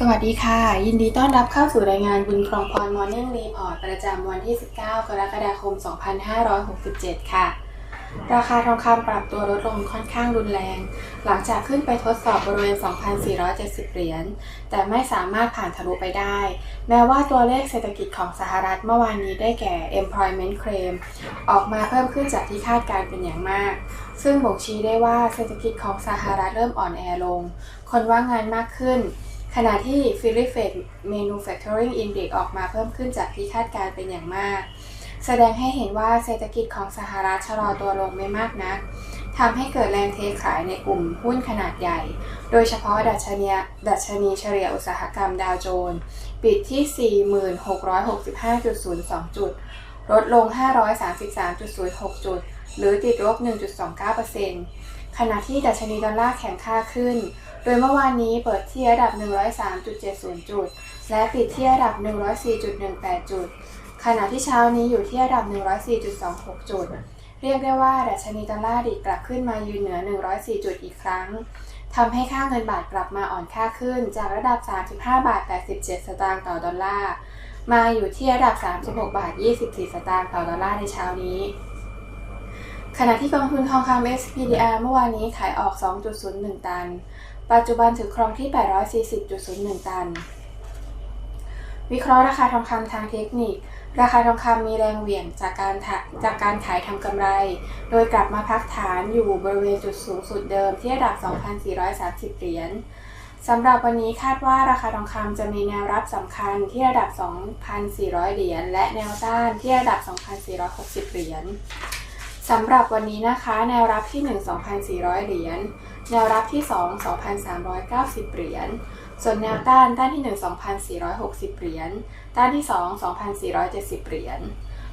สวัสดีค่ะ ยินดีต้อนรับเข้าสู่รายงานบุญครองพรมอร์นิ่งรีพอร์ตประจำวันที่ 19 กรกฎาคม 2567 ค่ะ ราคาทองคำปรับตัวลดลงค่อนข้างรุนแรง หลังจากขึ้นไปทดสอบบริเวณ 2,470 เหรียญ แต่ไม่สามารถผ่านทะลุไปได้ แม้ว่าตัวเลขเศรษฐกิจของสหรัฐเมื่อวานนี้ได้แก่ employment claim ออกมาเพิ่มขึ้นจากที่คาดการเป็นอย่างมากซึ่งบ่งชี้ได้ว่าเศรษฐกิจของสหรัฐเริ่มอ่อนแอลง คนว่างงานมากขึ้น ขณะที่ p h i l i p e d Manufacturing Index ออกมาเพิ่มขึ้นจากที่คาดการเป็นอย่างมาก แสดงให้เห็นว่าเศรษฐกิจของสหรัฐชะลอตัวลงไม่มากนักทำให้เกิดแรงเทขายในกลุ่มหุ้นขนาดใหญ่ โดยเฉพาะดัชนีดัชนีเฉลี่ยอุตสาหกรรมดาวโจนส์ปิดที่ 4665.02 จุด ลดลง 533.06 จุด หรือติดลบ 1.29%ขณะที่ดัชนีดอลลาร์แข็งค่าขึ้น โดยเมื่อวานนี้เปิดที่ระดับ 103.70 จุด และปิดที่ระดับ 104.18 จุด ขณะที่เช้านี้อยู่ที่ระดับ 104.26 จุด เรียกได้ว่าดัชนีดอลลาร์ดีกลับขึ้นมายืนเหนือ 104 จุดอีกครั้งทำให้ค่าเงินบาทกลับมาอ่อนค่าขึ้นจากระดับ 35 บาท 87 สตางค์ต่อดอลลาร์ มาอยู่ที่ระดับ 36 บาท 24 สตางค์ต่อดอลลาร์ในเช้านี้ขณะที่กองทุนทองคำ SPDR เมื่อวานนี้ขายออก 2.01 ตัน ปัจจุบันถือครองที่ 840.01 ตัน วิเคราะห์ราคาทองคำทางเทคนิค ราคาทองคำมีแรงเหวี่ยงจากการถะจากการขายทำกำไร โดยกลับมาพักฐานอยู่บริเวณจุดสูงสุดเดิมที่ระดับ 2,430 เหรียญสำหรับวันนี้คาดว่าราคาทองคำจะมีแนวรับสำคัญที่ระดับ 2,400 เหรียญและแนวต้านที่ระดับ 2,460 เหรียญ สำหรับวันนี้นะคะ แนวรับที่ 1 2,400 เหรียญ แนวรับที่ 2 2,390 เหรียญ ส่วนแนวต้านต้านที่ 1 2,460 เหรียญ ต้านที่ 2 2,470 เหรียญ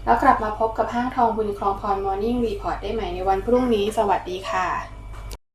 แล้วกลับมาพบกับห้างทองบุญคลองพรมอร์นิ่งรีพอร์ตได้ใหม่ในวันพรุ่งนี้ สวัสดีค่ะ